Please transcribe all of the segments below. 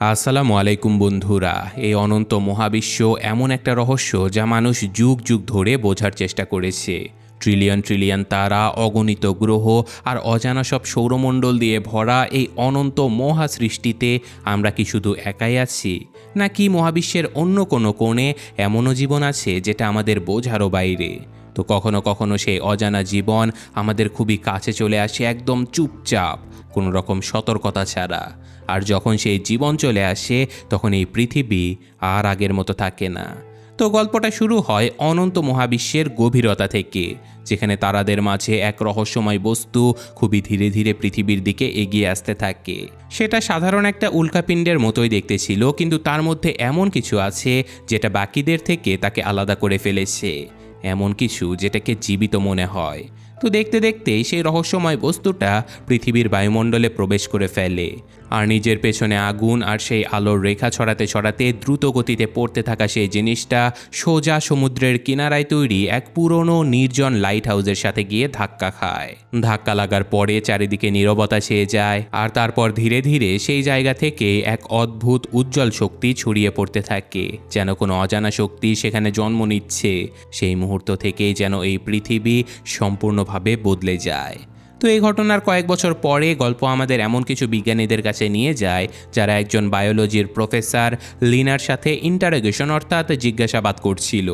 আসসালামু আলাইকুম বন্ধুরা, এই অনন্ত মহাবিশ্ব এমন একটা রহস্য যা মানুষ যুগ যুগ ধরে বোঝার চেষ্টা করেছে। ট্রিলিয়ন ট্রিলিয়ন তারা, অগণিত গ্রহ আর অজানা সব সৌরমণ্ডল দিয়ে ভরা এই অনন্ত মহা সৃষ্টিতে আমরা কি শুধু একাই আছি? নাকি মহাবিশ্বের অন্য কোনো কোণে এমনও জীবন আছে যেটা আমাদের বোঝারও বাইরে? তো কখনো কখনো সেই অজানা জীবন আমাদের খুবই কাছে চলে আসে একদম চুপচাপ, কোনো রকম সতর্কতা ছাড়া। আর যখন সেই জীবন চলে আসে, তখন এই পৃথিবী আর আগের মতো থাকে না। তো গল্পটা শুরু হয় অনন্ত মহাবিশ্বের গভীরতা থেকে, যেখানে তারাদের মাঝে এক রহস্যময় বস্তু খুবই ধীরে ধীরে পৃথিবীর দিকে এগিয়ে আসতে থাকে। সেটা সাধারণ একটা উল্কাপিণ্ডের মতোই দেখতে ছিল, কিন্তু তার মধ্যে এমন কিছু আছে যেটা বাকিদের থেকে তাকে আলাদা করে ফেলেছে। এমন কিছু যেটাকে জীবিত মনে হয়। তো দেখতে দেখতে সেই রহস্যময় বস্তুটা পৃথিবীর বায়ুমণ্ডলে প্রবেশ করে ফেলে। আর নিজের পেছনে আগুন আর সেই আলোর রেখা ছড়াতে ছড়াতে দ্রুত গতিতে পড়তে থাকা সেই জিনিসটা সোজা সমুদ্রের কিনারায় তৈরি এক পুরনো নির্জন লাইট হাউসের সাথে গিয়ে ধাক্কা খায়। ধাক্কা লাগার পরে চারিদিকে নীরবতা ছেয়ে যায়, আর তারপর ধীরে ধীরে সেই জায়গা থেকে এক অদ্ভুত উজ্জ্বল শক্তি ছড়িয়ে পড়তে থাকে, যেন কোনো অজানা শক্তি সেখানে জন্ম নিচ্ছে। সেই মুহূর্ত থেকেই যেন এই পৃথিবী সম্পূর্ণভাবে বদলে যায়। তো এই ঘটনার কয়েক বছর পরে গল্প আমাদের এমন কিছু বিজ্ঞানীদের কাছে নিয়ে যায়, যারা একজন বায়োলজির প্রফেসর লিনার সাথে ইন্টারোগেশন অর্থাৎ জিজ্ঞাসাবাদ করছিল।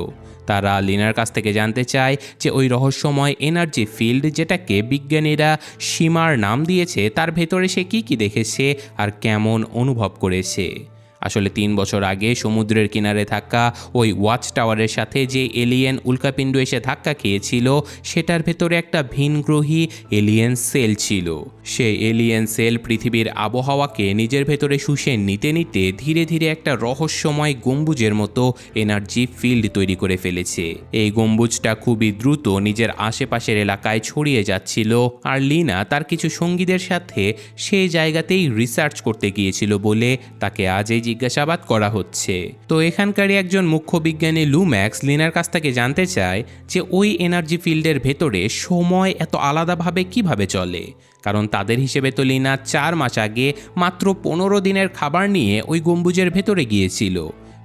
তারা লিনার কাছ থেকে জানতে চায় যে ওই রহস্যময় এনার্জি ফিল্ড যেটাকে বিজ্ঞানীরা সীমার নাম দিয়েছে, তার ভেতরে সে কী কী দেখেছে আর কেমন অনুভব করেছে। আসলে তিন বছর আগে সমুদ্রের কিনারে থাকা ওই ওয়াচ টাওয়ারের সাথে যে এলিয়েন উল্কাপিণ্ড এসে ধাক্কা খেয়েছিল, সেটার ভেতরে একটা ভিনগ্রহী এলিয়েন সেল ছিল। সেই এলিয়েন সেল পৃথিবীর আবহাওয়াকে নিজের ভেতরে শুষে নিতে নিতে ধীরে ধীরে একটা রহস্যময় গম্বুজের মতো এনার্জি ফিল্ড তৈরি করে ফেলেছে। এই গম্বুজটা খুবই দ্রুত নিজের আশেপাশের এলাকায় ছড়িয়ে যাচ্ছিল আর লিনা তার কিছু সঙ্গীদের সাথে সেই জায়গাতেই রিসার্চ করতে গিয়েছিল বলে তাকে আজ এই জিজ্ঞাসাবাদ করা হচ্ছে। তো এখানকারই একজন মুখ্য বিজ্ঞানী লুম্যাক্স লিনার কাছ থেকে জানতে চায় যে ওই এনার্জি ফিল্ডের ভেতরে সময় এত আলাদাভাবে কীভাবে চলে? কারণ তাদের হিসেবে তো লিনা চার মাস আগে মাত্র পনেরো দিনের খাবার নিয়ে ওই গম্বুজের ভেতরে গিয়েছিল।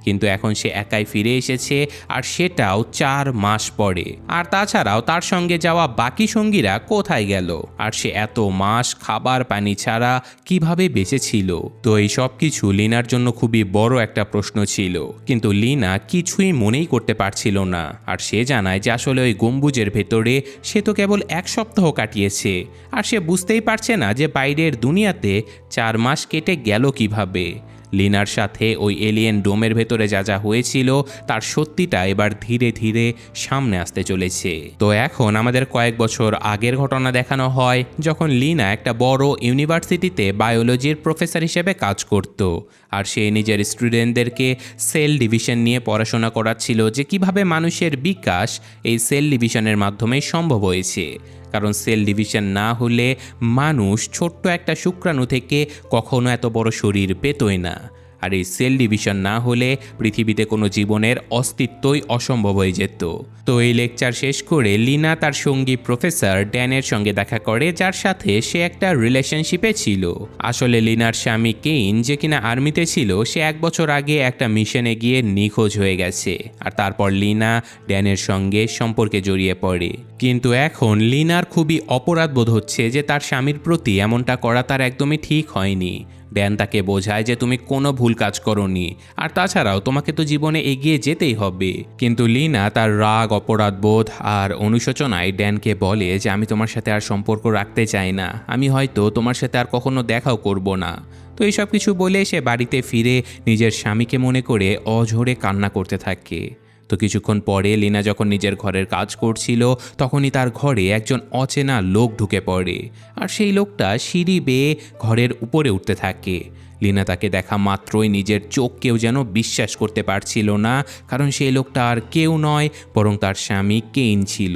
কিন্তু এখন সে একাই ফিরে এসেছে আর সেটাও চার মাস পরে। আর তাছাড়াও তার সঙ্গে যাওয়া বাকি সঙ্গীরা কোথায় গেল? আর সে এত মাস খাবার পানি ছাড়া কীভাবে বেঁচে ছিল তো এই সব কিছু লিনার জন্য খুবই বড় একটা প্রশ্ন ছিল। কিন্তু লিনা কিছুই মনেই করতে পারছিল না। আর সে জানায় যে আসলে ওই গম্বুজের ভেতরে সে তো কেবল এক সপ্তাহ কাটিয়েছে। আর সে বুঝতেই পারছে না যে বাইরের দুনিয়াতে চার মাস কেটে গেল কীভাবে। লিনার সাথে ওই এলিয়েন ডোমের ভেতরে যা যা হয়েছিল, তার সত্যিটা এবার ধীরে ধীরে সামনে আসতে চলেছে। তো এখন আমাদের কয়েক বছর আগের ঘটনা দেখানো হয়, যখন লিনা একটা বড় ইউনিভার্সিটিতে বায়োলজির প্রফেসর হিসেবে কাজ করত, আর সে নিজের স্টুডেন্টদেরকে সেল ডিভিশন নিয়ে পড়াশোনা করাচ্ছিল যে কীভাবে মানুষের বিকাশ এই সেল ডিভিশনের মাধ্যমেই সম্ভব হয়েছে। কারণ সেল ডিভিশন না হলে মানুষ ছোট্ট একটা শুক্রাণু থেকে কখনো এত বড় শরীর পেতই না। আর এই সেল ডিভিশন না হলে পৃথিবীতে কোনো জীবনের অস্তিত্বই অসম্ভব হয়ে যেত। তো এই লেকচার শেষ করে লিনা তার সঙ্গী প্রফেসর ড্যানের সঙ্গে দেখা করে, যার সাথে সে একটা রিলেশনশিপে ছিল। আসলে লিনার স্বামী কেইন, যে কিনা আর্মিতে ছিল, সে এক বছর আগে একটা মিশনে গিয়ে নিখোঁজ হয়ে গেছে, আর তারপর লিনা ড্যানের সঙ্গে সম্পর্কে জড়িয়ে পড়ে। কিন্তু এখন লিনার খুবই অপরাধ বোধ হচ্ছে যে তার স্বামীর প্রতি এমনটা করা তার একদমই ঠিক হয়নি। ড্যান তাকে বোঝায় যে তুমি কোনো ভুল কাজ করনি। আর তাছাড়াও তোমাকে তো জীবনে এগিয়ে যেতেই হবে। কিন্তু লিনা তার রাগ, অপরাধ বোধ আর অনুশোচনায় ড্যানকে বলে যে আমি তোমার সাথে আর সম্পর্ক রাখতে চাই না। আমি হয়তো তোমার সাথে আর কখনো দেখাও করব না। তো এইসব কিছু বলে সে বাড়িতে ফিরে নিজের স্বামীকে মনে করে অঝরে কান্না করতে থাকে। তো কিছুক্ষণ পরে লিনা যখন নিজের ঘরের কাজ করছিল, তখনই তার ঘরে একজন অচেনা লোক ঢুকে পড়ে। আর সেই লোকটা সিঁড়ি বেয়ে ঘরের উপরে উঠতে থাকে। লিনা তাকে দেখা মাত্রই নিজের চোখকেও যেন বিশ্বাস করতে পারছিল না, কারণ সেই লোকটা আর কেউ নয়, বরং তার স্বামী কেইন ছিল।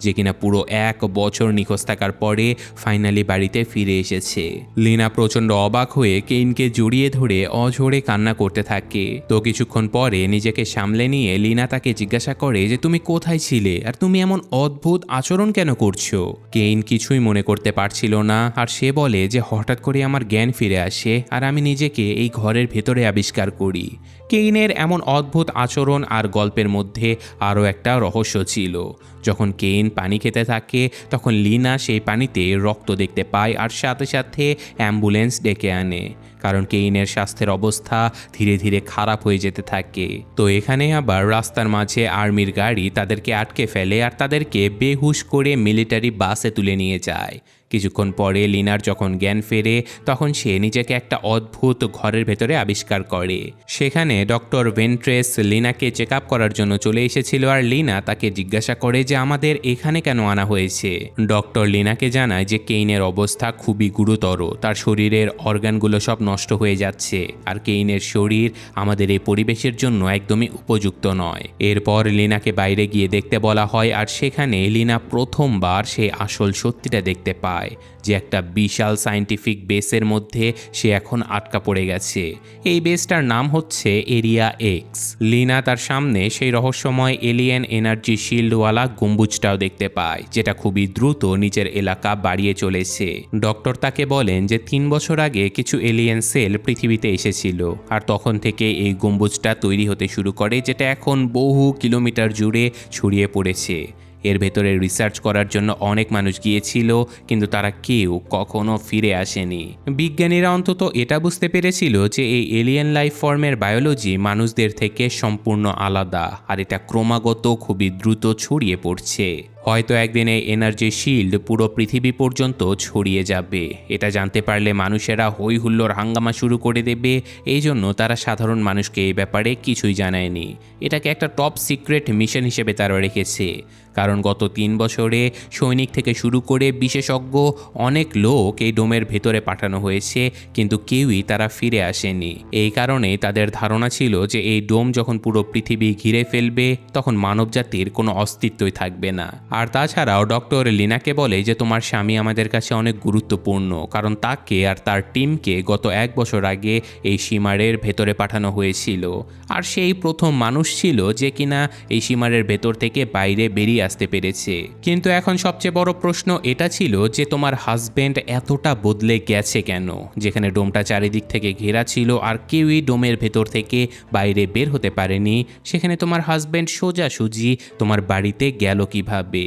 যে কিনা পুরো এক বছর নিখোঁজ থাকার পরে ফাইনালি বাড়িতে ফিরে এসেছে। লিনা প্রচণ্ড অবাক হয়ে কেইনকে জড়িয়ে ধরে অঝরে কান্না করতে থাকে। তো কিছুক্ষণ পরে নিজেকে সামলে নিয়ে লিনা তাকে জিজ্ঞাসা করে যে, তুমি কোথায় ছিলে? আর তুমি এমন অদ্ভুত আচরণ কেন করছ? কেইন কিছুই মনে করতে পারছিল না, আর সে বলে যে, হঠাৎ করে আমার জ্ঞান ফিরে আসে, আর আমি নিজেকে এই ঘরের ভেতরে আবিষ্কার করি। কেইনের এমন অদ্ভুত আচরণ আর গল্পের মধ্যে আরও একটা রহস্য ছিল। যখন কেন পানি খেতে থাকে, তখন লিনা সেই পানিতে রক্ত দেখতে পায় আর সাথে সাথে অ্যাম্বুলেন্স ডেকে আনে। কারণ কেইনের স্বাস্থ্যের অবস্থা ধীরে ধীরে খারাপ হয়ে যেতে থাকে। তো এখানে আবার রাস্তার মাঝে আর্মির গাড়ি তাদেরকে আটকে ফেলে আর তাদেরকে বেহুশ করে মিলিটারি বাসে তুলে নিয়ে যায়। কিছুক্ষণ পরে লিনার যখন জ্ঞান ফেরে, তখন সে নিজেকে একটা অদ্ভুত ঘরের ভেতরে আবিষ্কার করে। সেখানে ডক্টর ভেন্ট্রেস লিনাকে চেক আপ করার জন্য চলে এসেছিল আর লিনা তাকে জিজ্ঞাসা করে যে আমাদের এখানে কেন আনা হয়েছে। ডক্টর লিনাকে জানায় যে কেইনের অবস্থা খুবই গুরুতর, তার শরীরের অর্গানগুলো সব নষ্ট হয়ে যাচ্ছে আর কেইনের শরীর আমাদের এই পরিবেশের জন্য একদমই উপযুক্ত নয়। এরপর লিনাকে বাইরে গিয়ে দেখতে বলা হয় আর সেখানে লিনা প্রথমবার সেই আসল সত্যিটা দেখতে পায়। যে একটা বিশাল সায়েন্টিফিক বেসের মধ্যে সে এখন আটকা পড়ে গেছে। এই বেসটার নাম হচ্ছে এরিয়া এক্স লিনা তার সামনে সেই রহস্যময় এলিয়েন এনার্জি শিল্ডওয়ালা গম্বুজটাও দেখতে পায়, যেটা খুবই দ্রুত নিজের এলাকা বাড়িয়ে চলেছে। ডক্টর তাকে বলেন যে তিন বছর আগে কিছু এলিয়েন সেল পৃথিবীতে এসেছিল, আর তখন থেকে এই গম্বুজটা তৈরি হতে শুরু করে, যেটা এখন বহু কিলোমিটার জুড়ে ছড়িয়ে পড়েছে। এর ভেতরে রিসার্চ করার জন্য অনেক মানুষ গিয়েছিল, কিন্তু তারা কেউ কখনো ফিরে আসেনি। বিজ্ঞানীরা অন্তত এটা বুঝতে পেরেছিল যে এই এলিয়েন লাইফ ফর্মের বায়োলজি মানুষদের থেকে সম্পূর্ণ আলাদা, আর এটা ক্রমাগত খুবই দ্রুত ছড়িয়ে পড়ছে। হয়তো একদিন এই এনার্জি শিল্ড পুরো পৃথিবী পর্যন্ত ছড়িয়ে যাবে। এটা জানতে পারলে মানুষেরা হই হুল্লোর হাঙ্গামা শুরু করে দেবে। এই জন্য তারা সাধারণ মানুষকে এই ব্যাপারে কিছুই জানায়নি। এটাকে একটা টপ সিক্রেট মিশন হিসেবে তারা রেখেছে। কারণ গত তিন বছরে সৈনিক থেকে শুরু করে বিশেষজ্ঞ অনেক লোক এই ডোমের ভেতরে পাঠানো হয়েছে, কিন্তু কেউই তারা ফিরে আসেনি। এই কারণে তাদের ধারণা ছিল যে এই ডোম যখন পুরো পৃথিবী ঘিরে ফেলবে, তখন মানবজাতির কোনো অস্তিত্বই থাকবে না। আর তাছাড়াও ডক্টর লিনাকে বলে যে তোমার স্বামী আমাদের কাছে অনেক গুরুত্বপূর্ণ, কারণ তাকে আর তার টিমকে গত এক বছর আগে এই সীমারের ভেতরে পাঠানো হয়েছিল। আর সেই প্রথম মানুষ ছিল যে কিনা এই সীমারের ভেতর থেকে বাইরে বেরিয়ে আসতে পেরেছে। কিন্তু এখন সবচেয়ে বড় প্রশ্ন এটা ছিল যে তোমার হাজবেন্ড এতটা বদলে গেছে কেন? যেখানে ডোমটা চারিদিক থেকে ঘেরা ছিল আর কেউই ডোমের ভেতর থেকে বাইরে বের হতে পারেনি, সেখানে তোমার হাজবেন্ড সোজাসুজি তোমার বাড়িতে গেল কীভাবে?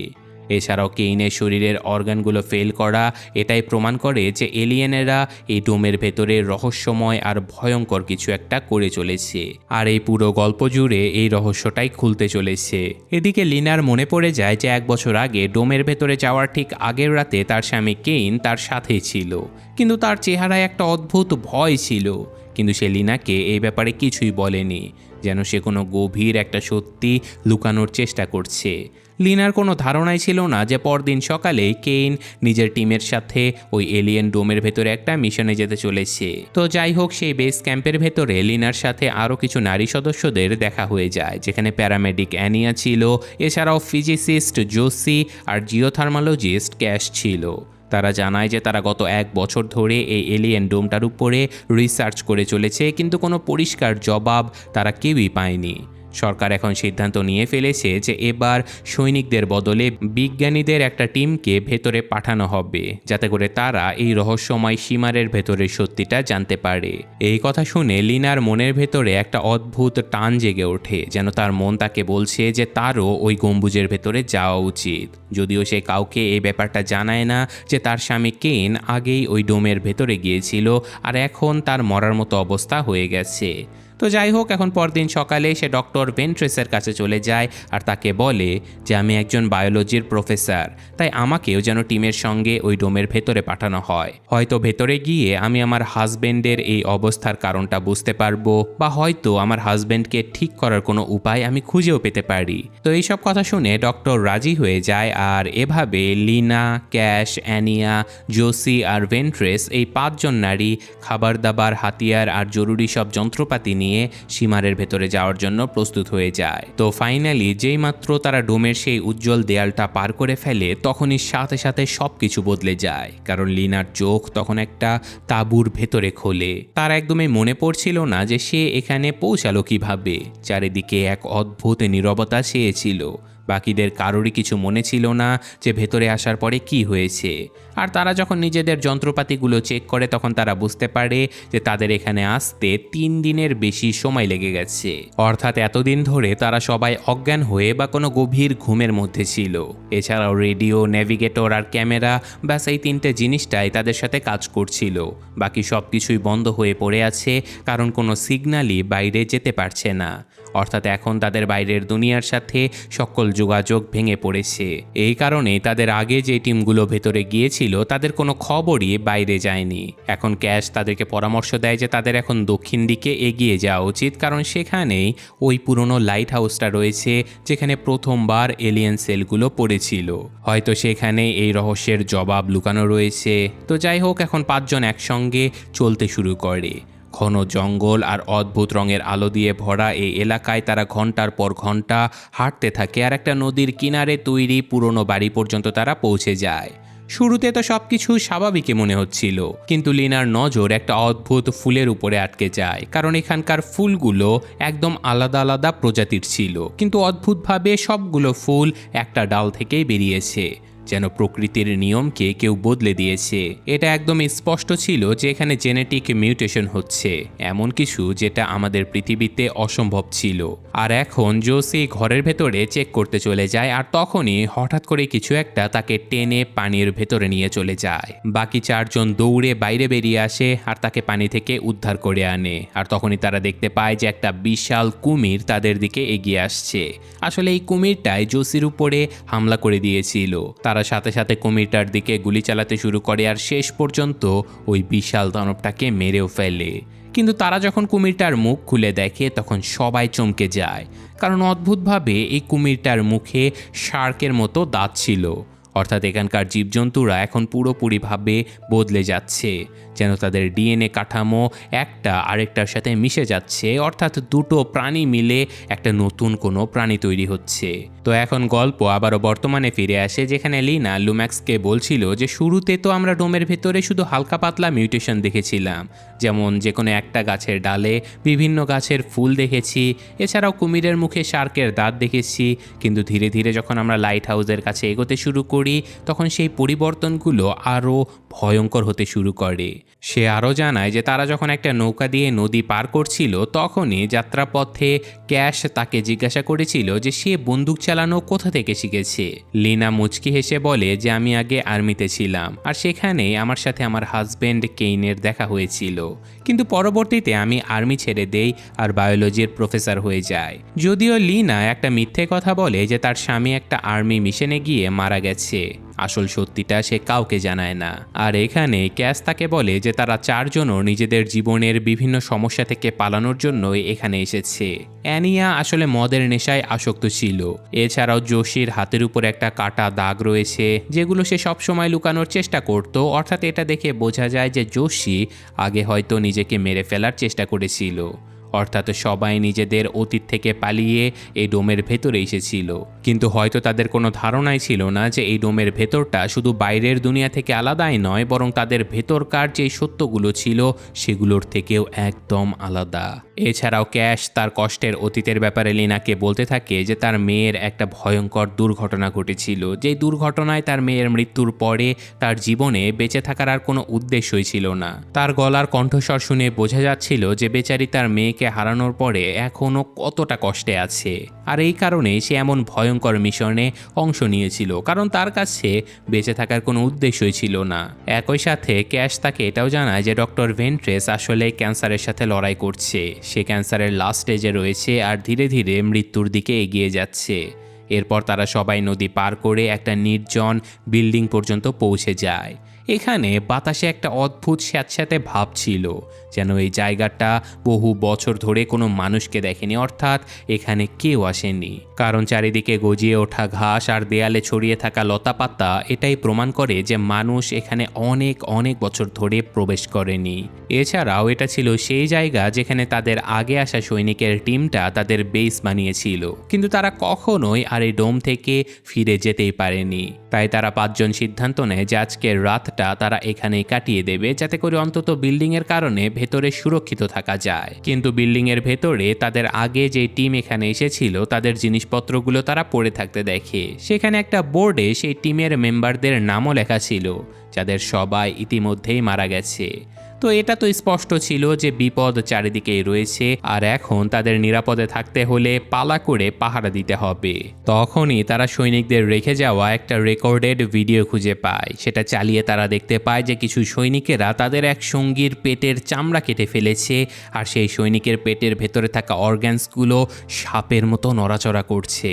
এছাড়াও কেইনের শরীরের অর্গানগুলো ফেল করা, এটাই প্রমাণ করে যে এলিয়েনেরা এই ডোমের ভেতরে রহস্যময় আর ভয়ঙ্কর কিছু একটা করে চলেছে। আর এই পুরো গল্প জুড়ে এই রহস্যটাই খুলতে চলেছে। এদিকে লিনার মনে পড়ে যায় যে এক বছর আগে ডোমের ভেতরে যাওয়ার ঠিক আগের রাতে তার স্বামী কেইন তার সাথে ছিল। কিন্তু তার চেহারায় একটা অদ্ভুত ভয় ছিল। কিন্তু সে লিনাকে এই ব্যাপারে কিছুই বলেনি, যেন সে কোনো গভীর একটা সত্যি লুকানোর চেষ্টা করছে। লিনার কোনো ধারণাই ছিল না যে পরদিন সকালে কেইন নিজের টিমের সাথে ওই এলিয়েন ডোমের ভেতরে একটা মিশনে যেতে চলেছে। তো যাই হোক, সেই বেস ক্যাম্পের ভেতরে লিনার সাথে আরও কিছু নারী সদস্যদের দেখা হয়ে যায়, যেখানে প্যারামেডিক অ্যানিয়া ছিল, এছাড়াও ফিজিসিস্ট জোসি আর জিওথার্মালজিস্ট ক্যাশ ছিল। তারা জানায় যে তারা গত এক বছর ধরে এই এলিয়েন ডোমটার উপরে রিসার্চ করে চলেছে, কিন্তু কোনো পরিষ্কার জবাব তারা কেউই পায়নি। সরকার এখন সিদ্ধান্ত নিয়ে ফেলেছে যে এবার সৈনিকদের বদলে বিজ্ঞানীদের একটা টিমকে ভেতরে পাঠানো হবে, যাতে করে তারা এই রহস্যময় সীমারের ভেতরের সত্যিটা জানতে পারে। এই কথা শুনে লিনার মনের ভেতরে একটা অদ্ভুত টান জেগে ওঠে, যেন তার মন তাকে বলছে যে তারও ওই গম্বুজের ভেতরে যাওয়া উচিত। যদিও সে কাউকে এই ব্যাপারটা জানায় না যে তার স্বামী কেন আগেই ওই ডোমের ভেতরে গিয়েছিল, আর এখন তার মরার মতো অবস্থা হয়ে গেছে। তো যাই হোক, এখন পরদিন সকালে সে ডক্টর ভেন্ট্রেসের কাছে চলে যায় আর তাকে বলে যে, আমি একজন বায়োলজির প্রফেসর, তাই আমাকেও যেন টিমের সঙ্গে ওই ডোমের ভেতরে পাঠানো হয়। হয়তো ভেতরে গিয়ে আমি আমার হাজবেন্ডের এই অবস্থার কারণটা বুঝতে পারব বা হয়তো আমার হাজবেন্ডকে ঠিক করার কোনো উপায় আমি খুঁজেও পেতে পারি। তো এইসব কথা শুনে ডক্টর রাজি হয়ে যায় আর এভাবে লিনা, ক্যাশ, অ্যানিয়া, জোসি আর ভেন্ট্রেস এই পাঁচজন নারী, খাবার দাবার, হাতিয়ার আর জরুরি সব যন্ত্রপাতি নিয়ে সীমারের ভেতরে যাওয়ার জন্য প্রস্তুত হয়ে যায়। তো ফাইনালি যেই মাত্র তারা ডোমের সেই উজ্জ্বল দেয়ালটা পার করে ফেলে, তখনই সাথে সাথে সব কিছু বদলে যায়। কারণ লিনার চোখ তখন একটা তাঁবুর ভেতরে খোলে। তার একদমই মনে পড়ছিল না যে সে এখানে পৌঁছালো কীভাবে। চারিদিকে এক অদ্ভুত নীরবতা চেয়েছিল বাকিদের কারোরই কিছু মনে ছিল না যে ভেতরে আসার পরে কি হয়েছে। আর তারা যখন নিজেদের যন্ত্রপাতিগুলো চেক করে, তখন তারা বুঝতে পারে যে তাদের এখানে আসতে তিন দিনের বেশি সময় লেগে গেছে। অর্থাৎ এতদিন ধরে তারা সবাই অজ্ঞান হয়ে বা কোনো গভীর ঘুমের মধ্যে ছিল। এছাড়াও রেডিও নেভিগেটর আর ক্যামেরা ব্যাস এই তিনটে জিনিসটাই তাদের সাথে কাজ করছিল। বাকি সব কিছুই বন্ধ হয়ে পড়ে আছে, কারণ কোনো সিগন্যালই বাইরে যেতে পারছে না। অর্থাৎ এখন তাদের বাইরের দুনিয়ার সাথে সকল যোগাযোগ ভেঙে পড়েছে। এই কারণে তাদের আগে যে টিমগুলো ভেতরে গিয়েছিল, তাদের কোনো খবরই বাইরে যায়নি। এখন ক্যাশ তাদেরকে পরামর্শ দেয় যে তাদের এখন দক্ষিণ দিকে এগিয়ে যাওয়া উচিত, কারণ সেখানেই ওই পুরনো লাইট হাউসটা রয়েছে, যেখানে প্রথমবার এলিয়েন সেলগুলো পড়েছিল। হয়তো সেখানে এই রহস্যের জবাব লুকানো রয়েছে। তো যাই হোক, এখন পাঁচজন একসঙ্গে চলতে শুরু করে। ঘন জঙ্গল আর অদ্ভুত রঙের আলো দিয়ে ভরা এই এলাকায় তারা ঘণ্টার পর ঘণ্টা হাঁটতে থাকে আর একটা নদীর কিনারে তৈরি পুরনো বাড়ি পর্যন্ত তারা পৌঁছে যায়। শুরুতে তো সব কিছু স্বাভাবিকই মনে হচ্ছিল, কিন্তু লিনার নজর একটা অদ্ভুত ফুলের উপরে আটকে যায়, কারণ এখানকার ফুলগুলো একদম আলাদা আলাদা প্রজাতির ছিল, কিন্তু অদ্ভুতভাবে সবগুলো ফুল একটা ডাল থেকেই বেরিয়েছে। যেন প্রকৃতির নিয়মকে কেউ বদলে দিয়েছে। এটা একদম স্পষ্ট ছিল যে এখানে জেনেটিক মিউটেশন হচ্ছে, এমন কিছু যেটা আমাদের পৃথিবীতে অসম্ভব ছিল। আর এখন জোসি ঘরের ভেতরে চেক করতে চলে যায় আর তখনই হঠাৎ করে কিছু একটা তাকে টেনে পানির ভেতরে নিয়ে চলে যায়। বাকি চারজন দৌড়ে বাইরে বেরিয়ে আসে আর তাকে পানি থেকে উদ্ধার করে আনে। আর তখনই তারা দেখতে পায় যে একটা বিশাল কুমির তাদের দিকে এগিয়ে আসছে। আসলে এই কুমিরটাই জোসির উপরে হামলা করে দিয়েছিল। তারা সাথে সাথে কুমিরটার দিকে গুলি চালাতে শুরু করে আর শেষ পর্যন্ত ওই বিশাল দানবটাকে মেরেও ফেলে। কিন্তু তারা যখন কুমিরটার মুখ খুলে দেখে, তখন সবাই চমকে যায়। কারণ অদ্ভুতভাবে এই কুমিরটার মুখে শার্কের মতো দাঁত ছিল। অর্থাৎ এখানকার জীবজন্তুরা এখন পুরোপুরিভাবে বদলে যাচ্ছে, যেন তাদের ডিএনএ কাঠামো একটা আরেকটার সাথে মিশে যাচ্ছে, অর্থাৎ দুটো প্রাণী মিলে একটা নতুন কোনো প্রাণী তৈরি হচ্ছে। তো এখন গল্প আবারও বর্তমানে ফিরে আসে, যেখানে লিনা লুম্যাক্সকে বলছিল যে শুরুতে তো আমরা ডোমের ভেতরে শুধু হালকা পাতলা মিউটেশন দেখেছিলাম, যেমন যে কোনো একটা গাছের ডালে বিভিন্ন গাছের ফুল দেখেছি, এছাড়াও কুমিরের মুখে শার্কের দাঁত দেখেছি, কিন্তু ধীরে ধীরে যখন আমরা লাইট হাউসের কাছে এগোতে শুরু করি তখন সেই পরিবর্তনগুলো আরও ভয়ঙ্কর হতে শুরু করে। সে আরও জানায় যে তারা যখন একটা নৌকা দিয়ে নদী পার করছিল, তখনই যাত্রাপথে ক্যাশ তাকে জিজ্ঞাসা করেছিল যে সে বন্দুক চালানো কোথা থেকে শিখেছে। লিনা মুচকি হেসে বলে যে আমি আগে আর্মিতে ছিলাম আর সেখানে আমার সাথে আমার হাজব্যান্ড কেইনের দেখা হয়েছিল। কিন্তু পরবর্তীতে আমি আর্মি ছেড়ে দেই আর বায়োলজির প্রফেসর হয়ে যায় যদিও লিনা একটা মিথ্যে কথা বলে যে তার স্বামী একটা আর্মি মিশনে গিয়ে মারা গেছে। আসল সত্যিটা সে কাউকে জানায় না। আর এখানে ক্যাশ তাকে বলে যে তারা চারজনও নিজেদের জীবনের বিভিন্ন সমস্যা থেকে পালানোর জন্যই এখানে এসেছে। অ্যানিয়া আসলে মদের নেশায় আসক্ত ছিল। এছাড়াও যোশীর হাতের উপর একটা কাটা দাগ রয়েছে, যেগুলো সে সবসময় লুকানোর চেষ্টা করত। অর্থাৎ এটা দেখে বোঝা যায় যে যোশী আগে হয়তো নিজেকে মেরে ফেলার চেষ্টা করেছিল। অর্থাৎ সবাই নিজেদের অতীত থেকে পালিয়ে এই ডোমের ভেতরে এসেছিল। কিন্তু হয়তো তাদের কোনো ধারণাই ছিল না যে এই ডোমের ভেতরটা শুধু বাইরের দুনিয়া থেকে আলাদাই নয়, বরং তাদের ভেতরকার যে সত্যগুলো ছিল সেগুলোর থেকেও একদম আলাদা। এছাড়াও ক্যাশ তার কষ্টের অতীতের ব্যাপারে লিনাকে বলতে থাকে যে তার মেয়ের একটা ভয়ঙ্কর দুর্ঘটনা ঘটেছিল যেই দুর্ঘটনায় তার মেয়ের মৃত্যুর পরে তার জীবনে বেঁচে থাকার আর কোনো উদ্দেশ্যই ছিল না। তার গলার কণ্ঠস্বর শুনে বোঝা যাচ্ছিল যে বেচারি তার মেয়েকে হারানোর পরে এখনও কতটা কষ্টে আছে। আর এই কারণে সে এমন ভয়ঙ্কর মিশনে অংশ নিয়েছিল, কারণ তার কাছে বেঁচে থাকার কোনো উদ্দেশ্যই ছিল না। একই সাথে ক্যাশ তাকে এটাও জানায় যে ডক্টর ভেন্ট্রেস আসলে ক্যান্সারের সাথে লড়াই করছে। সে ক্যান্সারের লাস্ট স্টেজে রয়েছে আর ধীরে ধীরে মৃত্যুর দিকে এগিয়ে যাচ্ছে। এরপর তারা সবাই নদী পার করে একটা নির্জন বিল্ডিং পর্যন্ত পৌঁছে যায়। এখানে বাতাসে একটা অদ্ভুত স্যাঁতস্যাঁতে ভাব ছিল, যেন এই জায়গাটা বহু বছর ধরে কোনো মানুষকে দেখেনি, অর্থাৎ এখানে কেউ আসেনি। কারণ চারিদিকে গজিয়ে ওঠা ঘাস আর দেয়ালে ছড়িয়ে থাকা লতাপাতা এটাই প্রমাণ করে যে মানুষ এখানে অনেক অনেক বছর ধরে প্রবেশ করেনি। এছাড়াও এটা ছিল সেই জায়গা যেখানে তাদের আগে আসা সৈনিকের টিমটা তাদের বেস বানিয়েছিল। কিন্তু তারা কখনোই আর এই ডোম থেকে ফিরে যেতেই পারেনি। তাই তারা পাঁচজন সিদ্ধান্ত নেয় যে আজকের রাতটা তারা এখানেই কাটিয়ে দেবে যাতে করে অন্তত বিল্ডিংয়ের কারণে ভেতরে সুরক্ষিত থাকা যায়। কিন্তু বিল্ডিংয়ের ভেতরে তাদের আগে যে টিম এখানে এসেছিল, তাদের জিনিসপত্রগুলো তারা পড়ে থাকতে দেখে। সেখানে একটা বোর্ডে সেই টিমের মেম্বারদের নামও লেখা ছিল, যাদের সবাই ইতিমধ্যেই মারা গেছে। তো এটা তো স্পষ্ট ছিল যে বিপদ চারিদিকেই রয়েছে, আর এখন তাদের নিরাপদে থাকতে হলে পালা করে পাহারা দিতে হবে। তখনই তারা সৈনিকদের রেখে যাওয়া একটা রেকর্ডেড ভিডিও খুঁজে পায়। সেটা চালিয়ে তারা দেখতে পায় যে কিছু সৈনিকেরা তাদের এক সঙ্গীর পেটের চামড়া কেটে ফেলেছে, আর সেই সৈনিকের পেটের ভেতরে থাকা অর্গ্যানসগুলো সাপের মতো নড়াচড়া করছে।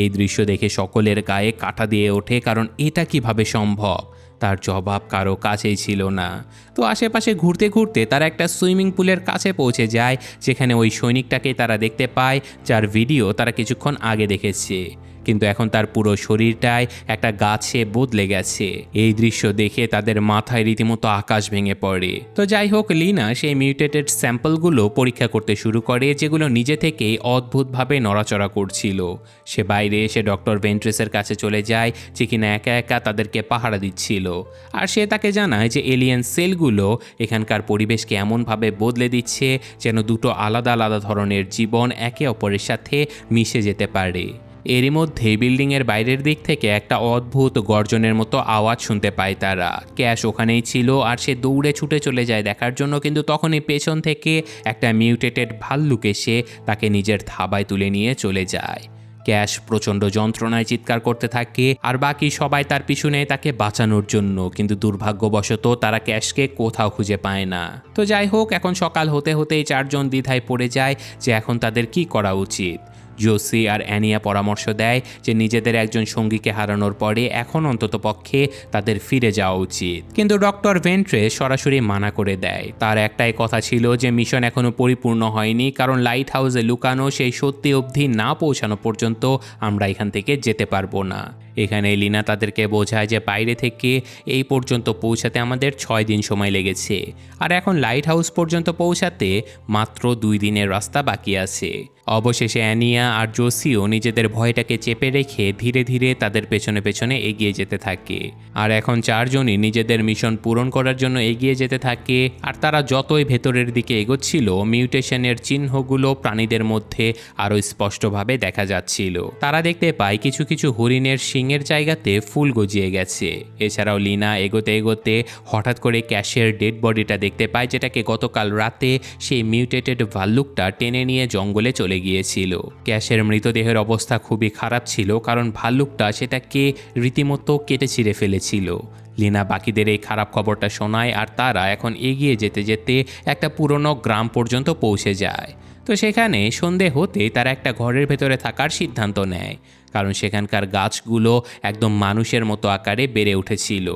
এই দৃশ্য দেখে সকলের গায়ে কাটা দিয়ে ওঠে, কারণ এটা কীভাবে সম্ভব? তার জবাব কারও কাছেই ছিল না। তো আশেপাশে ঘুরতে ঘুরতে তারা একটা সুইমিং পুলের কাছে পৌঁছে যায়, যেখানে ওই সৈনিকটাকে তারা দেখতে পায়, যার ভিডিও তারা কিছুক্ষণ আগে দেখেছে। কিন্তু এখন তার পুরো শরীরটায় একটা গাছে বদলে গেছে। এই দৃশ্য দেখে তাদের মাথায় রীতিমতো আকাশ ভেঙে পড়ে। তো যাই হোক, লিনা সেই মিউটেটেড স্যাম্পলগুলো পরীক্ষা করতে শুরু করে, যেগুলো নিজে থেকেই অদ্ভুতভাবে নড়াচড়া করছিল। সে বাইরে এসে ডক্টর ভেন্ট্রেসের কাছে চলে যায়, যে কিনা একা একা তাদেরকে পাহারা দিচ্ছিল। আর সে তাকে জানায় যে এলিয়েন সেলগুলো এখানকার পরিবেশকে এমনভাবে বদলে দিচ্ছে, যেন দুটো আলাদা আলাদা ধরনের জীবন একে অপরের সাথে মিশে যেতে পারে। এরই মধ্যে বিল্ডিংয়ের বাইরের দিক থেকে একটা অদ্ভুত গর্জনের মতো আওয়াজ শুনতে পায় তারা। ক্যাশ ওখানেই ছিল আর সে দৌড়ে ছুটে চলে যায় দেখার জন্য, কিন্তু তখনই পেছন থেকে একটা মিউটেটেড ভাল্লুক এসে তাকে নিজের থাবায় তুলে নিয়ে চলে যায়। ক্যাশ প্রচণ্ড যন্ত্রণায় চিৎকার করতে থাকে আর বাকি সবাই তার পিছনে তাকে বাঁচানোর জন্য, কিন্তু দুর্ভাগ্যবশত তারা ক্যাশকে কোথাও খুঁজে পায় না। তো যাই হোক, এখন সকাল হতে হতেই চারজন দ্বিধায় পড়ে যায় যে এখন তাদের কি করা উচিত। জোসি আর অ্যানিয়া পরামর্শ দেয় যে নিজেদের একজন সঙ্গীকে হারানোর পরে এখন অন্তত পক্ষে তাদের ফিরে যাওয়া উচিত। কিন্তু ডক্টর ভেন্ট্রে সরাসরি মানা করে দেয়। তার একটাই কথা ছিল যে মিশন এখনও পরিপূর্ণ হয়নি, কারণ লাইট হাউসে লুকানো সেই সত্যি অবধি না পৌঁছানো পর্যন্ত আমরা এখান থেকে যেতে পারব না। এখানে লিনা তাদেরকে বোঝায় যে বাইরে থেকে এই পর্যন্ত পৌঁছাতে আমাদের ছয় দিন সময় লেগেছে। আর এখন লাইট হাউস পর্যন্ত পৌঁছাতে মাত্র দুই দিনের রাস্তা বাকি আছে। অবশেষে অ্যানিয়া আর জোসিও নিজেদের ভয়টাকে চেপে রেখে ধীরে ধীরে তাদের পেছনে পেছনে এগিয়ে যেতে থাকে। আর এখন চারজনই নিজেদের মিশন পূরণ করার জন্য এগিয়ে যেতে থাকে। আর তারা যতই ভেতরের দিকে এগোচ্ছিল, মিউটেশনের চিহ্নগুলো প্রাণীদের মধ্যে আরও স্পষ্টভাবে দেখা যাচ্ছিল। তারা দেখতে পায় কিছু কিছু হরিণের শিংয়ের জায়গাতে ফুল গজিয়ে গেছে। এছাড়াও লিনা এগোতে এগোতে হঠাৎ করে ক্যাশের ডেড বডিটা দেখতে পায়, যেটাকে গতকাল রাতে সেই মিউটেটেড ভাল্লুকটা টেনে নিয়ে জঙ্গলে চলে গিয়েছিল। ক্যাশের মৃতদেহের অবস্থা খুবই খারাপ ছিল, কারণ ভাল্লুকটা সেটাকে রীতিমতো কেটে ছিঁড়ে ফেলেছিল। লিনা বাকিদের এই খারাপ খবরটা শোনায় আর তারা এখন এগিয়ে যেতে যেতে একটা পুরনো গ্রাম পর্যন্ত পৌঁছে যায়। তো সেখানে সন্ধে হতে তারা একটা ঘরের ভেতরে থাকার সিদ্ধান্ত নেয়। কারণ সেখানকার গাছগুলো একদম মানুষের মতো আকারে বেড়ে উঠেছিল।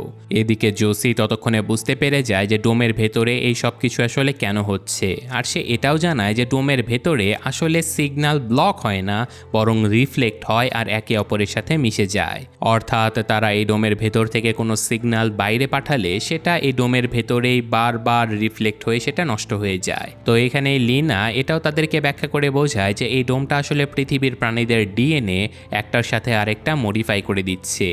এদিকে জোসি ততক্ষণে বুঝতে পেরে যায় যে ডোমের ভেতরে এই সব কিছু আসলে কেন হচ্ছে। আর সে এটাও জানায় যে ডোমের ভেতরে আসলে সিগন্যাল ব্লক হয় না, বরং রিফ্লেক্ট হয় আর একে অপরের সাথে মিশে যায়। অর্থাৎ তারা এই ডোমের ভেতর থেকে কোনো সিগন্যাল বাইরে পাঠালে সেটা এই ডোমের ভেতরেই বারবার রিফ্লেক্ট হয়ে সেটা নষ্ট হয়ে যায়। তো এখানে লিনা এটাও তাদেরকে ব্যাখ্যা করে বোঝায় যে এই ডোমটা আসলে পৃথিবীর প্রাণীদের ডিএনএ একটার সাথে আরেকটা মডিফাই করে দিচ্ছে।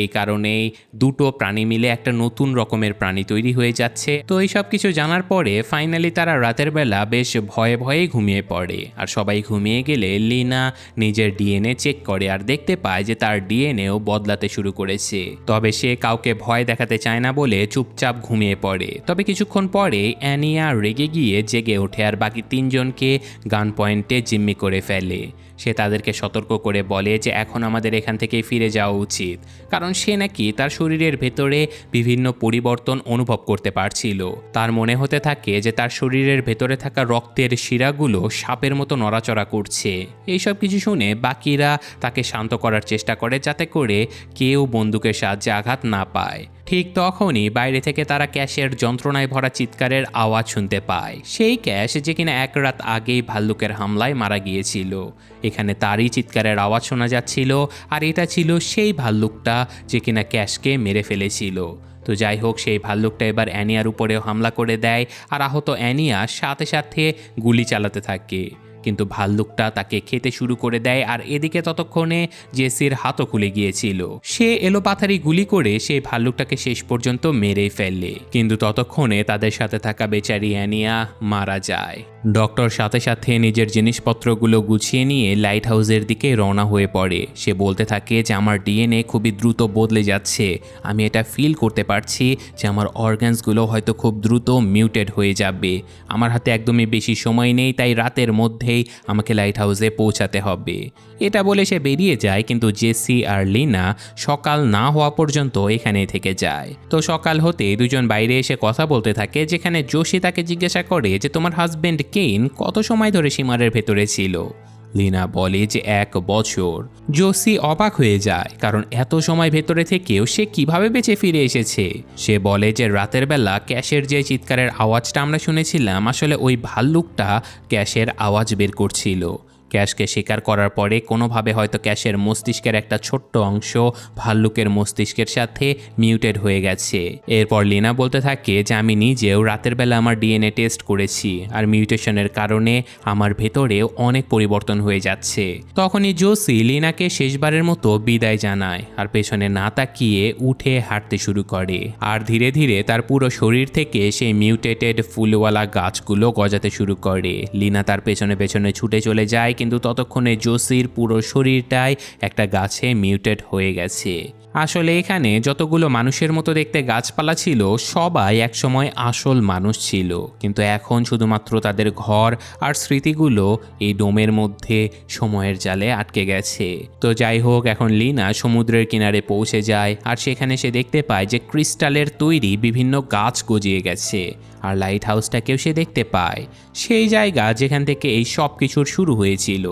এই কারণেই দুটো প্রাণী মিলে একটা নতুন রকমের প্রাণী তৈরি হয়ে যাচ্ছে। তো এই সব কিছু জানার পরে ফাইনালি তারা রাতের বেলা বেশ ভয়ে ভয়ে ঘুমিয়ে পড়ে। আর সবাই ঘুমিয়ে গেলে লিনা নিজের ডিএনএ চেক করে আর দেখতে পায় যে তার ডিএনএও বদলাতে শুরু করেছে। তবে সে কাউকে ভয় দেখাতে চায় না বলে চুপচাপ ঘুমিয়ে পড়ে। তবে কিছুক্ষণ পরে অ্যানিয়া রেগে গিয়ে জেগে ওঠে আর বাকি তিনজনকে গান পয়েন্টে জিম্মি করে ফেলে। সে তাদেরকে সতর্ক করে বলে যে এখন আমাদের এখান থেকে ফিরে যাওয়া উচিত। কারণ সে নাকি তার শরীরের ভেতরে বিভিন্ন পরিবর্তন অনুভব করতে পারছিল। তার মনে হতে থাকে যে তার শরীরের ভেতরে থাকা রক্তের শিরাগুলো সাপের মতো নড়াচড়া করছে। এইসব কিছু শুনে বাকিরা তাকে শান্ত করার চেষ্টা করে যাতে করে কেউ বন্দুকের সাহায্যে আঘাত না পায়। ঠিক তখনই বাইরে থেকে তারা ক্যাশের যন্ত্রণায় ভরা চিৎকারের আওয়াজ শুনতে পায়। সেই ক্যাশ যে কিনা এক রাত আগেই ভাল্লুকের হামলায় মারা গিয়েছিল। এখানে তারই চিৎকারের আওয়াজ শোনা যাচ্ছিল আর এটা ছিল সেই ভাল্লুকটা যে কিনা ক্যাশকে মেরে ফেলেছিল। তো যাই হোক, সেই ভাল্লুকটা এবার অ্যানিয়ার উপরেও হামলা করে দেয় আর আহত অ্যানিয়া সাথে সাথে গুলি চালাতে থাকে। কিন্তু ভাল্লুকটা তাকে খেতে শুরু করে দেয় আর এদিকে ততক্ষণে জেসির হাতও খুলে গিয়েছিল। সে এলোপাথারি গুলি করে সেই ভাল্লুকটাকে শেষ পর্যন্ত মেরেই ফেললে কিন্তু ততক্ষণে তাদের সাথে থাকা বেচারি অ্যানিয়া মারা যায়। ডক্টর সাথে সাথে নিজের জিনিসপত্রগুলো গুছিয়ে নিয়ে লাইট হাউসের দিকে রওনা হয়ে পড়ে। সে বলতে থাকে যে, আমার ডিএনএ খুবই দ্রুত বদলে যাচ্ছে। আমি এটা ফিল করতে পারছি যে, আমার অর্গানসগুলো হয়তো খুব দ্রুত মিউটেড হয়ে যাবে। আমার হাতে একদমই বেশি সময় নেই, তাই রাতের মধ্যেই আমাকে লাইট হাউসে পৌঁছাতে হবে। এটা বলে সে বেরিয়ে যায়, কিন্তু জেসি আর লিনা সকাল না হওয়া পর্যন্ত এখানে থেকে যায়। তো সকাল হতে দুজন বাইরে এসে কথা বলতে থাকে, যেখানে জোশী তাকে জিজ্ঞাসা করে যে, তোমার হাজবেন্ড কেইন কত সময় ধরে সীমারের ভেতরে ছিল? লিনা বলে যে এক বছর। জোসি অবাক হয়ে যায়, কারণ এত সময় ভেতরে থেকেও সে কীভাবে বেঁচে ফিরে এসেছে? সে বলে যে রাতের বেলা ক্যাশের যে চিৎকারের আওয়াজটা আমরা শুনেছিলাম, আসলে ওই ভাল্লুকটা ক্যাশের আওয়াজ বের করছিল। ক্যাশকে শিকার করার পরে কোনোভাবে হয়তো ক্যাশের মস্তিষ্কের একটা ছোট্ট অংশ ভাল্লুকের মস্তিষ্কের সাথে মিউটেড হয়ে গেছে। এরপর লিনা বলতে থাকে যে, আমি নিজেও রাতের বেলা আমার ডিএনএ টেস্ট করেছি আর মিউটেশনের কারণে আমার ভেতরেও অনেক পরিবর্তন হয়ে যাচ্ছে। তখনই জোসি লিনাকে শেষবারের মতো বিদায় জানায় আর পেছনে না তাকিয়ে উঠে হাঁটতে শুরু করে। আর ধীরে ধীরে তার পুরো শরীর থেকে সেই মিউটেটেড ফুলওয়ালা গাছগুলো গজাতে শুরু করে। লিনা তার পেছনে পেছনে ছুটে চলে যায় কিন্তু ততক্ষণে জোসির পুরো শরীরটাই একটা গাছে মিউটেড হয়ে গেছে। আসলে এখানে যতগুলো মানুষের মতো দেখতে গাছপালা ছিল, সবাই একসময় আসল মানুষ ছিল। কিন্তু এখন শুধুমাত্র তাদের ঘর আর স্মৃতিগুলো এই ডোমের মধ্যে সময়ের জালে আটকে গেছে। তো যাই হোক, এখন লিনা সমুদ্রের কিনারে পৌঁছে যায় আর সেখানে সে দেখতে পায় যে ক্রিস্টালের তৈরি বিভিন্ন গাছ গজিয়ে গেছে। আর লাইট হাউসটাকেও সে দেখতে পায়। সেই জায়গা যেখান থেকে এই সব কিছুর শুরু হয়েছিল।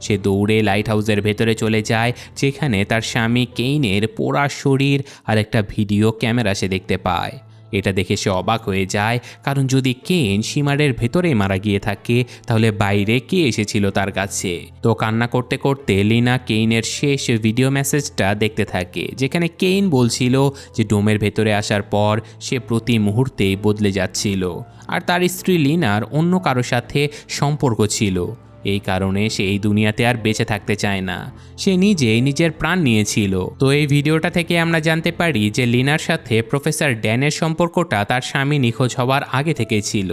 সে দৌড়ে লাইট হাউসের ভেতরে চলে যায়, যেখানে তার স্বামী কেইনের পোড়া শরীর আর একটা ভিডিও ক্যামেরা সে দেখতে পায়। এটা দেখে সে অবাক হয়ে যায়। কারণ যদি কেন সীমারের ভেতরে মারা গিয়ে থাকে, তাহলে বাইরে কে এসেছিল তার কাছে? তো কান্না করতে করতে লিনা কেইনের শেষ ভিডিও মেসেজটা দেখতে থাকে, যেখানে কেইন বলছিল যে ডোমের ভেতরে আসার পর সে প্রতি মুহূর্তেই বদলে যাচ্ছিল। আর তার স্ত্রী লিনার অন্য কারও সাথে সম্পর্ক ছিল। এই কারণে সে এই দুনিয়াতে আর বেঁচে থাকতে চায় না। সে নিজেই নিজের প্রাণ নিয়েছিল। তো এই ভিডিওটা থেকে আমরা জানতে পারি যে লিনার সাথে প্রফেসর ড্যানের সম্পর্কটা তার স্বামী নিখোঁজ হওয়ার আগে থেকে ছিল।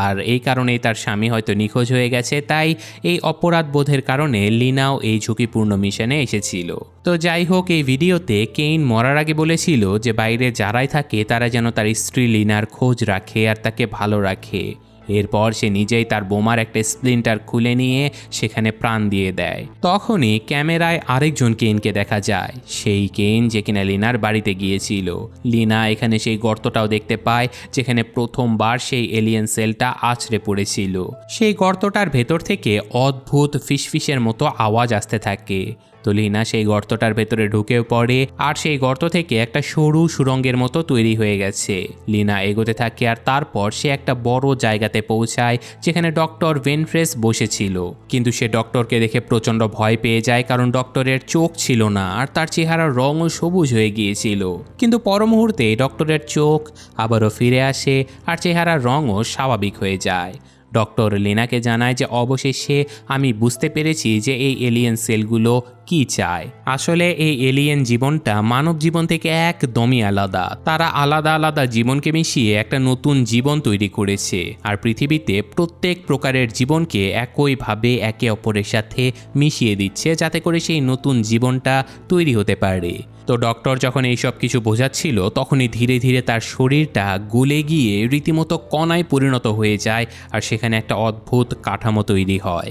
আর এই কারণেই তার স্বামী হয়তো নিখোঁজ হয়ে গেছে, তাই এই অপরাধ বোধের কারণে লিনাও এই ঝুঁকিপূর্ণ মিশনে এসেছিল। তো যাই হোক, এই ভিডিওতে কেইন মরার আগে বলেছিল যে বাইরে যারাই থাকে তারা যেন তার স্ত্রী লিনার খোঁজ রাখে আর তাকে ভালো রাখে। এরপর সে নিজেই তার বোমার একটা স্প্লিন্টার খুলে নিয়ে সেখানে প্রাণ দিয়ে দেয়। তখনই ক্যামেরায় আরেকজন কেনকে দেখা যায়। সেই কেন যে কিনা লিনার বাড়িতে গিয়েছিল। লিনা এখানে সেই গর্তটাও দেখতে পায়, যেখানে প্রথমবার সেই এলিয়েন সেলটা আছড়ে পড়েছিল। সেই গর্তটার ভেতর থেকে অদ্ভুত ফিসফিসের মতো আওয়াজ আসতে থাকে। তো লিনা সেই গর্তটার ভেতরে ঢুকেও পড়ে, আর সেই গর্ত থেকে একটা সরু সুরঙ্গের মতো তৈরি হয়ে গেছে। লিনা এগোতে থাকে আর তারপর সে একটা বড় জায়গাতে পৌঁছায়, যেখানে ডক্টর ভেনফ্রেস বসেছিল। কিন্তু সে ডক্টরকে দেখে প্রচণ্ড ভয় পেয়ে যায়, কারণ ডক্টরের চোখ ছিল না, আর তার চেহারার রঙও সবুজ হয়ে গিয়েছিল। কিন্তু পর মুহূর্তে ডক্টরের চোখ আবারও ফিরে আসে, আর চেহারার রঙও স্বাভাবিক হয়ে যায়। ডক্টর লিনাকে জানায় যে অবশেষে আমি বুঝতে পেরেছি যে এই এলিয়েন সেলগুলো কি চায়। আসলে এই এলিয়েন জীবনটা মানব জীবন থেকে একদমই আলাদা। তারা আলাদা আলাদা জীবনকে মিশিয়ে একটা নতুন জীবন তৈরি করেছে। আর পৃথিবীতে প্রত্যেক প্রকারের জীবনকে একইভাবে একে অপরের সাথে মিশিয়ে দিচ্ছে যাতে করে সেই নতুন জীবনটা তৈরি হতে পারে। তো ডক্টর যখন এইসব কিছু বোঝাচ্ছিল, তখনই ধীরে ধীরে তার শরীরটা গুলে গিয়ে রীতিমতো কণায় পরিণত হয়ে যায় আর সেখানে একটা অদ্ভুত কাঠামো তৈরি হয়।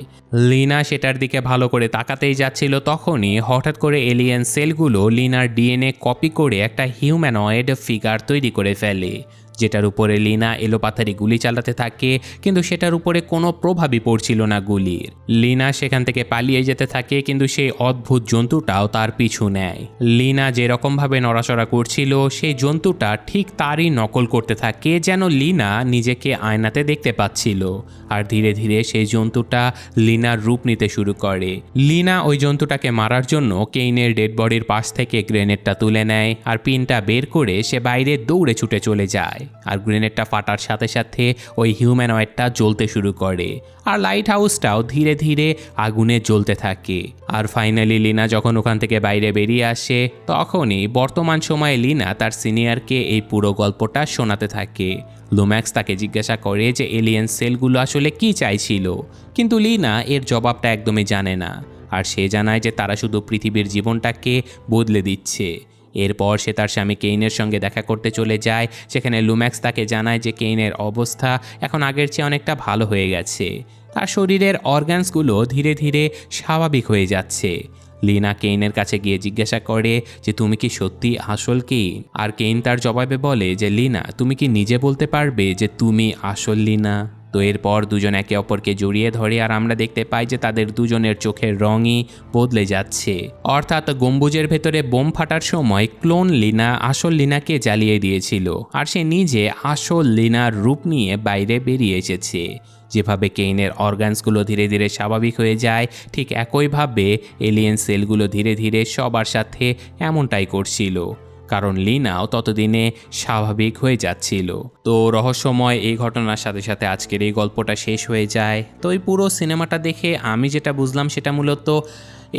লিনা সেটার দিকে ভালো করে তাকাতেই যাচ্ছিল তখনই হঠাৎ করে এলিয়েন সেলগুলো লিনার ডিএনএ কপি করে একটা হিউম্যানয়েড ফিগার তৈরি করে ফেলে। যেটার উপরে লিনা এলোপাথারি গুলি চালাতে থাকে, কিন্তু সেটার উপরে কোনো প্রভাবই পড়ছিল না গুলির। লিনা সেখান থেকে পালিয়ে যেতে থাকে, কিন্তু সেই অদ্ভুত জন্তুটাও তার পিছু নেয়। লিনা যেরকমভাবে নড়াচড়া করছিল, সেই জন্তুটা ঠিক তারই নকল করতে থাকে, যেন লিনা নিজেকে আয়নাতে দেখতে পাচ্ছিল। আর ধীরে ধীরে সেই জন্তুটা লিনার রূপ নিতে শুরু করে। লিনা ওই জন্তুটাকে মারার জন্য কেইনের ডেড বডির পাশ থেকে গ্রেনেডটা তুলে নেয় আর পিনটা বের করে সে বাইরে দৌড়ে ছুটে চলে যায়। আর গ্রেনেডটা ফাটার সাথে সাথে ওই হিউম্যানয়েডটা জ্বলতে শুরু করে আর লাইট হাউসটাও ধীরে ধীরে আগুনে জ্বলতে থাকে। আর ফাইনালি লিনা যখন ওখান থেকে বাইরে বেরিয়ে আসে, তখনই বর্তমান সময়ে লিনা তার সিনিয়রকে এই পুরো গল্পটা শোনাতে থাকে। লুম্যাক্স তাকে জিজ্ঞাসা করে যে এলিয়েন সেলগুলো আসলে কি চাইছিল। কিন্তু লিনা এর জবাবটা একদমই জানে না। আর সে জানায় যে তারা শুধু পৃথিবীর জীবনটাকে বদলে দিচ্ছে। এরপর সে তার স্বামী কেইনের সঙ্গে দেখা করতে চলে যায়, সেখানে লুম্যাক্স তাকে জানায় যে কেইনের অবস্থা এখন আগের চেয়ে অনেকটা ভালো হয়ে গেছে। তার শরীরের অর্গানসগুলো ধীরে ধীরে স্বাভাবিক হয়ে যাচ্ছে। লিনা কেইনের কাছে গিয়ে জিজ্ঞাসা করে যে, তুমি কি সত্যি আসল কি? আর কেইন তার জবাবে বলে যে, লিনা, তুমি কি নিজে বলতে পারবে যে, তুমি আসল লিনা? তো এরপর দুজন একে অপরকে জড়িয়ে ধরে আর আমরা দেখতে পাই যে, তাদের দুজনের চোখের রঙই বদলে যাচ্ছে। অর্থাৎ গম্বুজের ভেতরে বোম ফাটার সময় ক্লোন লিনা আসল লিনাকে জ্বালিয়ে দিয়েছিল। আর সে নিজে আসল লিনার রূপ নিয়ে বাইরে বেরিয়ে এসেছে। যেভাবে কেইনের অর্গানসগুলো ধীরে ধীরে স্বাভাবিক হয়ে যায়, ঠিক একইভাবে এলিয়েন সেলগুলো ধীরে ধীরে সবার সাথে এমনটাই করছিল। কারণ লিনাও ততদিনে স্বাভাবিক হয়ে যাচ্ছিল। তো রহস্যময় এই ঘটনার সাথে সাথে আজকের এই গল্পটা শেষ হয়ে যায়। তো এই পুরো সিনেমাটা দেখে আমি যেটা বুঝলাম সেটা মূলত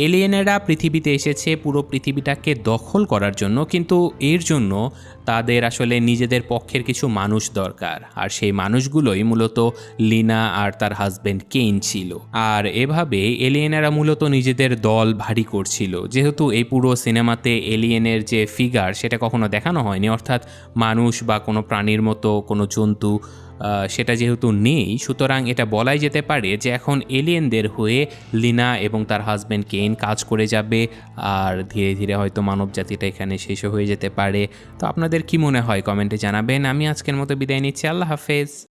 এলিয়েনেরা পৃথিবীতে এসেছে, পুরো পৃথিবীটাকে দখল করার জন্য, কিন্তু এর জন্য তাদের আসলে নিজেদের পক্ষের কিছু মানুষ দরকার। আর সেই মানুষগুলোই মূলত লিনা আর তার হাজব্যান্ড কেইন ছিল। আর এভাবে এলিয়েনেরা মূলত নিজেদের দল ভারী করছিল। যেহেতু এই পুরো সিনেমাতে এলিয়েনের যে ফিগার সেটা কখনো দেখানো হয়নি। অর্থাৎ মানুষ বা কোনো প্রাণীর মতো কোনো জন্তু সেটা যেহেতু নেই, সুতরাং এটা বলাই যেতে পারে যে এখন এলিয়েনদের হয়ে লিনা এবং তার হাজব্যান্ড কেইন কাজ করে যাবে, আর ধীরে ধীরে হয়তো মানব জাতিটা এখানে শেষ হয়ে যেতে পারে। তো আপনাদের কি মনে হয়? কমেন্টে জানাবেন। আমি আজকের মতো বিদায় নিচ্ছি। আল্লাহ হাফেজ।